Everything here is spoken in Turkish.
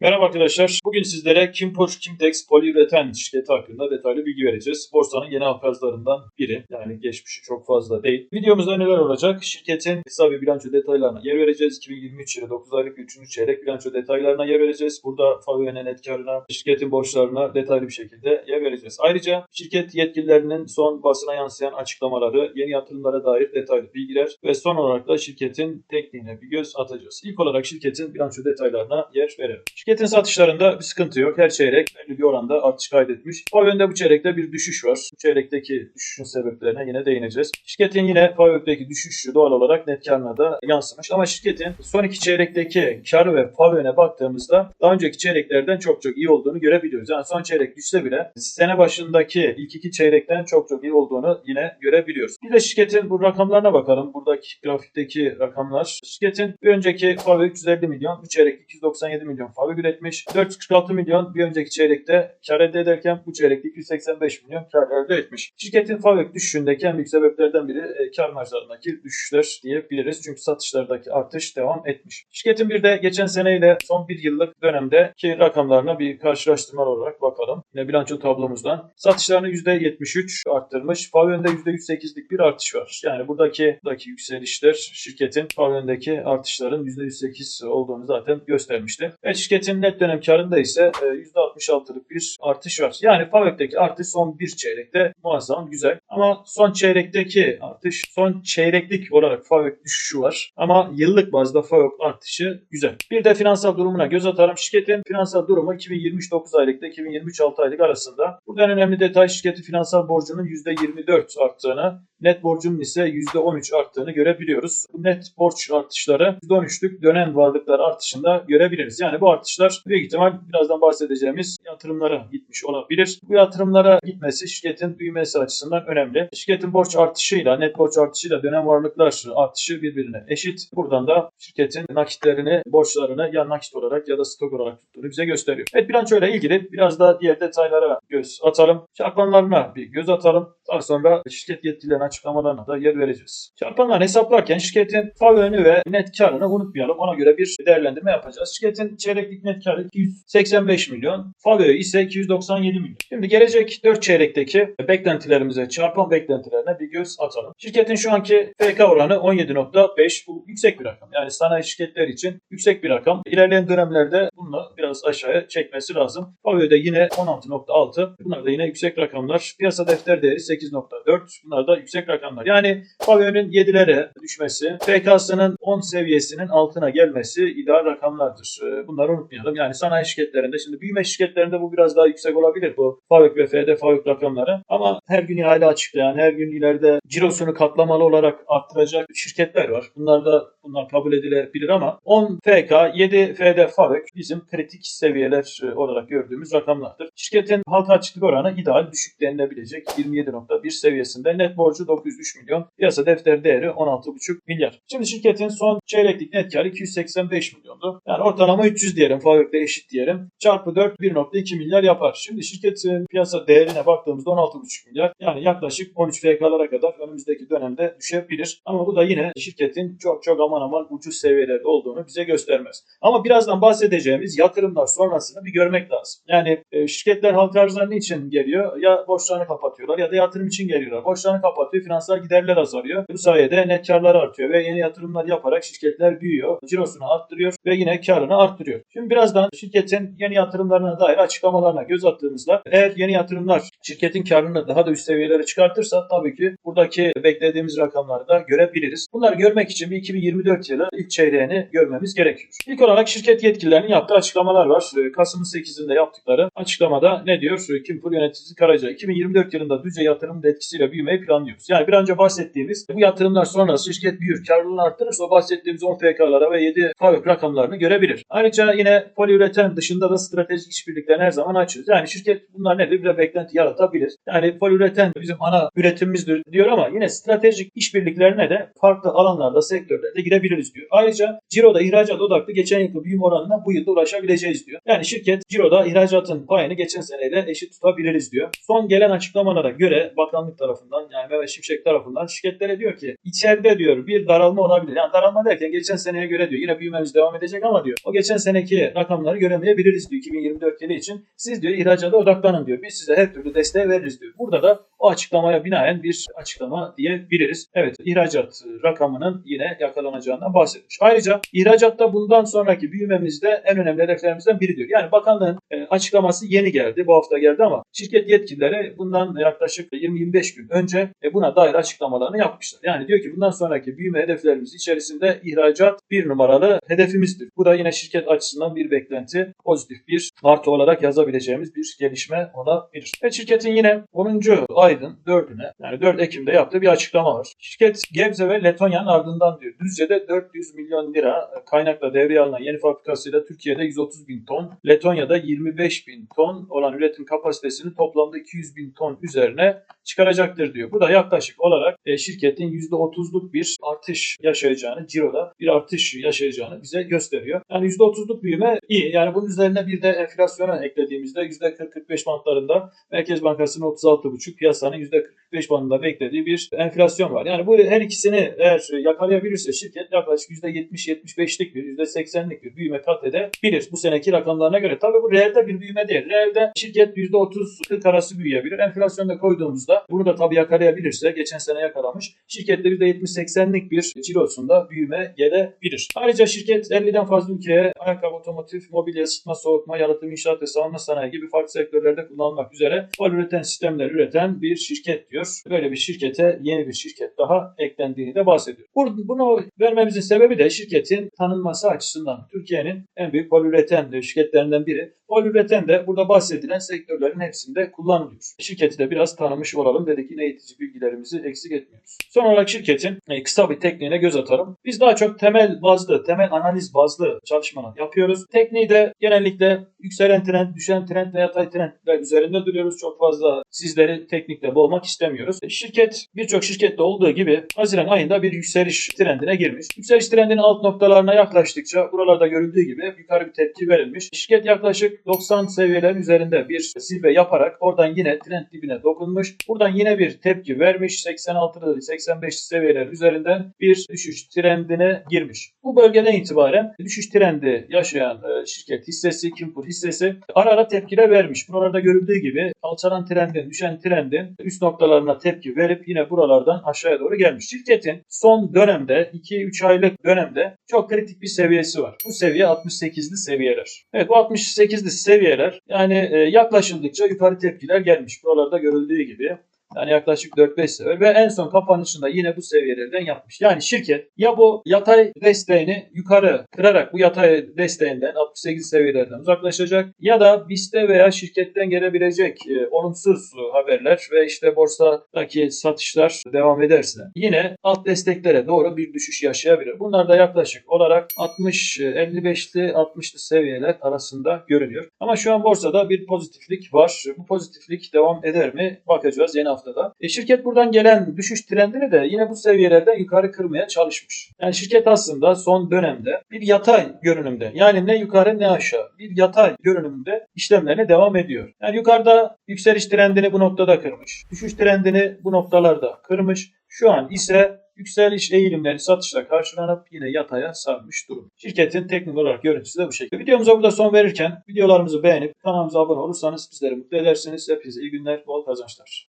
Merhaba arkadaşlar. Bugün sizlere Kimpoş Kimtex Poliüreten şirketi hakkında detaylı bilgi vereceğiz. Borsanın yeni halkazlarından biri. Yani geçmişi çok fazla değil. Videomuzda neler olacak? Şirketin kısa bir bilanço detaylarına yer vereceğiz. 2023 yılı 9 aylık 3. çeyrek bilanço detaylarına yer vereceğiz. Burada FAVÖ'nün net karına, şirketin borçlarına detaylı bir şekilde yer vereceğiz. Ayrıca şirket yetkililerinin son basına yansıyan açıklamaları, yeni yatırımlara dair detaylı bilgiler ve son olarak da şirketin tekniğine bir göz atacağız. İlk olarak şirketin bilanço detaylarına yer verelim. Şirketin satışlarında bir sıkıntı yok. Her çeyrek belli bir oranda artış kaydetmiş. Yönde bu çeyrekte bir düşüş var. Bu çeyrekteki düşüşün sebeplerine yine değineceğiz. Şirketin yine FAVÖK'teki düşüşü doğal olarak net karına da yansımış. Ama şirketin son iki çeyrekteki karı ve FAVÖK'e baktığımızda daha önceki çeyreklerden çok çok iyi olduğunu görebiliyoruz. Yani son çeyrek düşse bile sene başındaki ilk iki çeyrekten çok çok iyi olduğunu yine görebiliyoruz. Bir de şirketin bu rakamlarına bakalım. Buradaki grafikteki rakamlar. Şirketin bir önceki FAVÖK 350 milyon, bu çeyrek 297 milyon FAVÖK üretmiş. 446 milyon bir önceki çeyrekte kar elde ederken bu çeyrekte 285 milyon kar elde etmiş. Şirketin FAVÖK düşüşündeki en büyük sebeplerden biri e, kar marjlarındaki düşüşler diyebiliriz. Çünkü satışlardaki artış devam etmiş. Şirketin bir de geçen seneyle son bir yıllık dönemdeki rakamlarına bir karşılaştırma olarak bakalım. Yine bilanço tablomuzdan. Satışlarını %73 arttırmış. FAVÖK'ünde %108'lik bir artış var. Yani buradaki, buradaki yükselişler şirketin FAVÖK'ündeki artışların %108 olduğunu zaten göstermişti. Ve şirketin net dönem karında ise e, %66'lık bir artış var. Yani FAVÖK'teki artış son bir çeyrekte muazzam güzel. Ama son çeyrekteki artış son çeyreklik olarak FAVÖK düşüşü var. Ama yıllık bazda FAVÖK artışı güzel. Bir de finansal durumuna göz atarım. Şirketin finansal durumu 2023 9 aylıkta 2023 6 aylık arasında. Burada en önemli detay şirketin finansal borcunun %24 arttığını, net borcunun ise %13 arttığını görebiliyoruz. Net borç artışları %13'lük dönen varlıklar artışında görebiliriz. Yani bu artışlar büyük ihtimal birazdan bahsedeceğimiz yatırımlara gitmiş olabilir. Bu yatırımlara gitmesi şirketin büyümesi açısından önemli. Şirketin borç artışıyla, net borç artışıyla dönem varlıklar artışı birbirine eşit. Buradan da şirketin nakitlerini, borçlarını ya nakit olarak ya da stok olarak tuttuğunu bize gösteriyor. Evet bilanço ile ilgili biraz da diğer detaylara göz atalım. Çarpanlarına bir göz atalım. Daha sonra şirket yetkililerinin açıklamalarına da yer vereceğiz. Çarpanlar hesaplarken şirketin FAVÖ'nü ve net karını unutmayalım. Ona göre bir değerlendirme yapacağız. Şirketin çeyreklik net karı 285 milyon. FAVÖ ise 297 milyon. Şimdi gelecek 4 çeyrekteki beklentilerimize, çarpan beklentilerine bir göz atalım. Şirketin şu anki FK oranı 17.5. Bu yüksek bir rakam. Yani sanayi şirketler için yüksek bir rakam. İlerleyen dönemlerde bunu biraz aşağıya çekmesi lazım. FAVÖ'de yine 16.6. Bunlar da yine yüksek rakamlar. Piyasa defter değeri 8.4. Bunlar da yüksek rakamlar. Yani FAVÖ'nün 7'lere düşmesi, FK'sının 10 seviyesinin altına gelmesi ideal rakamlardır. Ee, Bunları unutmayalım. Yani sanayi şirketlerinde, şimdi büyüme şirketlerinde bu biraz daha yüksek olabilir bu FAVÖK ve FD FAVÖK rakamları. Ama her gün ihale açıklayan, her gün ileride cirosunu katlamalı olarak arttıracak şirketler var. Bunlar da bunlar kabul edilebilir ama 10 FK, 7 FD FAVÖK bizim kritik seviyeler e, olarak gördüğümüz rakamlardır. Şirketin halka açıklık oranı ideal düşük denilebilecek 27.1 seviyesinde. Net borcu 903 milyon. Piyasa defter değeri 16,5 milyar. Şimdi şirketin son çeyreklik net karı 285 milyondu. Yani ortalama 300 diyelim. FAVÖK'le eşit diyelim. Çarpı 4 1.2 milyar yapar. Şimdi şirketin piyasa değerine baktığımızda 16,5 milyar. Yani yaklaşık 13 FK'lara kadar önümüzdeki dönemde düşebilir. Ama bu da yine şirketin çok çok aman aman ucuz seviyelerde olduğunu bize göstermez. Ama birazdan bahsedeceğimiz yatırımlar sonrasını bir görmek lazım. Yani e, şirketler halka arzlar niçin geliyor? Ya borçlarını kapatıyorlar ya da yatırım için geliyorlar. Borçlarını kapatıyor, finansal giderler azalıyor. Bu sayede net karlar artıyor ve yeni yatırımlar yaparak şirketler büyüyor, cirosunu arttırıyor ve yine karını arttırıyor. Şimdi birazdan şirketin yeni yatırımlarına dair açıklamalarına göz attığımızda eğer yeni yatırımlar şirketin karını daha da üst seviyelere çıkartırsa tabii ki buradaki beklediğimiz rakamları da görebiliriz. Bunları görmek için bir 2024 yılı ilk çeyreğini görmemiz gerekiyor. İlk olarak şirket yetkililerinin yaptığı açıklamalar var. Ee, Kasım'ın 8'inde yaptıkları açıklamada ne diyor? Ee, Kimfur yöneticisi Karaca 2024 yılında düzce yatırımın da etkisiyle büyümeyi planlıyoruz. Yani bir önce bahsettiğimiz bu yatırımlar sonrası şirket büyür, karlılığını arttırırsa o bahsettiğimiz 10 FK'lara ve 7 FAVÖK rakamlarını görebilir. Ayrıca yine poliüreten dışında da stratejik işbirliklerini her zaman açıyoruz. Yani şirket bunlar nedir? Bir de beklenti yaratabilir. Yani poliüreten bizim ana üretimimizdir diyor ama yine stratejik işbirliklerine de farklı alanlarda, sektörlerde girebiliriz diyor. Ayrıca Ciro'da ihracat odaklı geçen yılki büyüme oranına bu yılda ulaşabileceğiz diyor. Yani şirket Ciro'da ihracatın payını geçen seneyle eşit tutabiliriz diyor. Son gelen açıklamalara göre bakanlık tarafından yani Mehmet Şimşek tarafından şirketlere diyor ki içeride diyor bir daralma olabilir. Yani daralma derken geçen seneye göre diyor yine büyümemiz devam edecek ama diyor o geçen seneki rakamları göremeyebiliriz diyor 2024 yılı için. Siz diyor ihracata odaklanın diyor. Biz size her türlü desteği veririz diyor. Burada da o açıklamaya binaen bir açıklama diyebiliriz. Evet ihracat rakamının yine yakalanacağından bahsetmiş. Ayrıca ihracatta bundan sonraki büyümemizde en önemli hedeflerimizden biri diyor. Yani bakanlığın e, açıklaması yeni geldi. Bu hafta geldi ama şirket yetkilileri bundan yaklaşık 20-25 gün önce e, buna dair açıklamalarını yapmışlar. Yani diyor ki bundan sonraki büyüme hedeflerimiz içerisinde ihracat bir numaralı hedefimizdir. Bu da yine şirket açısından bir beklenti, pozitif bir artı olarak yazabileceğimiz bir gelişme olabilir. Ve şirketin yine 10. aydın 4'üne yani 4 Ekim'de yaptığı bir açıklama var. Şirket Gebze ve Letonya'nın ardından diyor. Düzce'de 400 milyon lira kaynakla devreye alınan yeni fabrikasıyla Türkiye'de 130 bin ton, Letonya'da 25 bin ton olan üretim kapasitesini toplamda 200 bin ton üzerine çıkaracaktır diyor. Bu da yaklaşık olarak e, şirketin %30'luk bir artış yaşayacağını, ciroda bir artış yaşayacağını bize gösteriyor. Yani %30'luk büyüme iyi. Yani bunun üzerine bir de enflasyona eklediğimizde %40-45 bantlarında Merkez Bankası'nın 36,5 piyasanın %45 bandında beklediği bir enflasyon var. Yani bu her ikisini eğer yakalayabilirse şirket yaklaşık %70-75'lik bir, %80'lik bir büyüme kat edebilir bu seneki rakamlarına göre. Tabii bu reelde bir büyüme değil. Reelde şirket %30-40 arası büyüyebilir. Enflasyonda koyduğumuzda bunu da tabii yakalayabilirse geçen sene yakalamış. Şirkette %70-80'lik bir cirosunda büyüme gelebilir. Ayrıca şirket 50'den fazla ülkeye ayakkabı, otomotiv, mobilya, ısıtma, soğutma, yalıtım, inşaat ve savunma sanayi gibi farklı sektörlerde kullanılmak üzere fal üreten sistemler üreten bir şirket diyor. Böyle bir şirkete yeni bir şirket daha eklendiğini de bahsediyor. Bunu vermemizin sebebi de şirketin tanınması açısından. Türkiye'nin en büyük fal üreten şirketlerinden biri. Fal üreten de burada bahsedilen sektörlerin hepsinde kullanılıyor. Şirketi de biraz tanımış olalım dedik. Yine eğitici bilgilerimizi eksik etmiyoruz. Son olarak şirketin e, kısa bir tekniğine göz atalım. Biz daha çok temel bazlı, temel analiz bazlı çalışmalar yapıyoruz. Tekniği de genellikle yükselen trend, düşen trend ve yatay trendler üzerinde duruyoruz. Çok fazla sizleri teknikle boğmak istemiyoruz. E, Şirket birçok şirkette olduğu gibi Haziran ayında bir yükseliş trendine girmiş. Yükseliş trendinin alt noktalarına yaklaştıkça buralarda görüldüğü gibi yukarı bir tepki verilmiş. Şirket yaklaşık 90 seviyelerin üzerinde bir zirve yaparak oradan yine trend dibine dokunmuş. Buradan yine bir tepki vermiş. 86'lı 85 seviyeler üzerinden bir düşüş trendine girmiş. Bu bölgeden itibaren düşüş trendi yaşayan e, şirket hissesi, Kimpur hissesi ara ara tepkiler vermiş. Buralarda görüldüğü gibi alçalan trendin, düşen trendin üst noktalarına tepki verip yine buralardan aşağıya doğru gelmiş. Şirketin son dönemde 2-3 aylık dönemde çok kritik bir seviyesi var. Bu seviye 68'li seviyeler. Evet bu 68'li seviyeler yani e, yaklaşıldıkça yukarı tepkiler gelmiş. Buralarda görüldüğü gibi. Yani yaklaşık 4-5 seviye ve en son kapanışında yine bu seviyelerden yapmış. Yani şirket ya bu yatay desteğini yukarı kırarak bu yatay desteğinden 68 seviyelerden uzaklaşacak ya da BIST'e veya şirketten gelebilecek e, olumsuz haberler ve işte borsadaki satışlar devam ederse yine alt desteklere doğru bir düşüş yaşayabilir. Bunlar da yaklaşık olarak 60 e, 55'li 60'lı seviyeler arasında görünüyor. Ama şu an borsada bir pozitiflik var. Bu pozitiflik devam eder mi? Bakacağız yeni haftada. E, şirket buradan gelen düşüş trendini de yine bu seviyelerden yukarı kırmaya çalışmış. Yani şirket aslında son dönemde bir yatay görünümde yani ne yukarı ne aşağı bir yatay görünümde işlemlerine devam ediyor. Yani yukarıda yükseliş trendini bu noktada kırmış. Düşüş trendini bu noktalarda kırmış. Şu an ise yükseliş eğilimleri satışla karşılanıp yine yataya sarmış durum. Şirketin teknik olarak görüntüsü de bu şekilde. Videomuza burada son verirken videolarımızı beğenip kanalımıza abone olursanız bizleri mutlu edersiniz. Hepinize iyi günler, bol kazançlar.